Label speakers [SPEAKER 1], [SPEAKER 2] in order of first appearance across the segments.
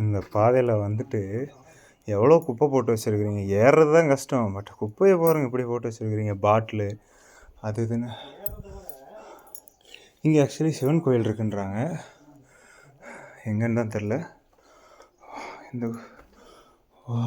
[SPEAKER 1] இந்த பாதையில் வந்துட்டு எவ்வளோ குப்பை போட்டு வச்சுருக்கிறீங்க? ஏறுறது தான் கஷ்டம். பட் குப்பையை போகிறவங்க இப்படி போட்டு வச்சுருக்கிறீங்க பாட்டிலு அது இதுன்னு. இங்கே ஆக்சுவலி சிவன் கோயில் இருக்குன்றாங்க. எங்கன்னு தான் தெரில இந்த வா.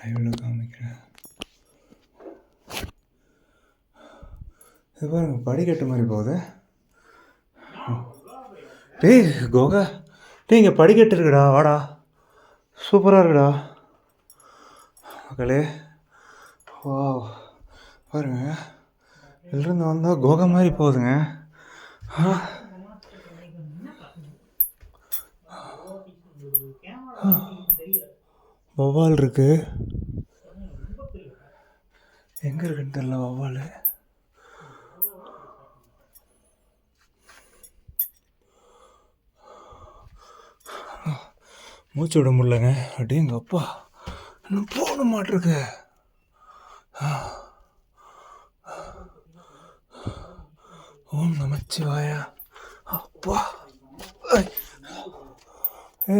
[SPEAKER 1] லைவில் காமிக்கிறேன். இது பாருங்க படிக்கட்டு மாதிரி போகுது. டேய் கோகா டேய் இங்கே படிக்கட்டு இருக்குடா வாடா. சூப்பராக இருக்குடா. மக்களே வா பாருங்க இதுலேருந்து வந்தால் கோகா மாதிரி போகுதுங்க. வவ்வால் இருக்குது எங்கே இருக்குன்னு தெரில வவ்வால் மூச்சு விட முடியலங்க. அப்படிங்க அப்பா இன்னும் போன மாட்டிருக்கு ஓம் நமச்சிவாயா. அப்பா. ஏ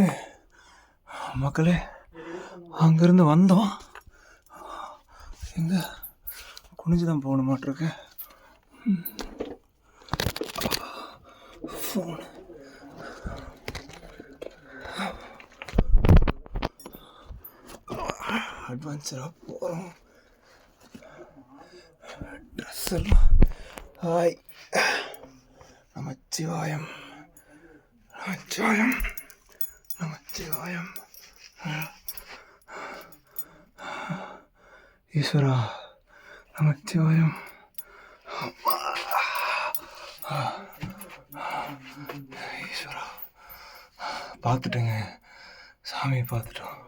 [SPEAKER 1] மக்களே அங்கேருந்து வந்தோம். எங்கே? குனிஞ்சு தான் போன மாட்டிருக்கு ஃபோன். அட்வான்ஸராக போகிறோம் ட்ரெஸ் எல்லாம். ஹாய் நமச்சிவாயம் நமச்சிவாயம் நமச்சிவாயம் ஈஸ்வரா. நமச்சிவாயம் அம்மா. ஈஸ்வரா. பார்த்துட்டேங்க. சாமியை பார்த்துட்டோம்.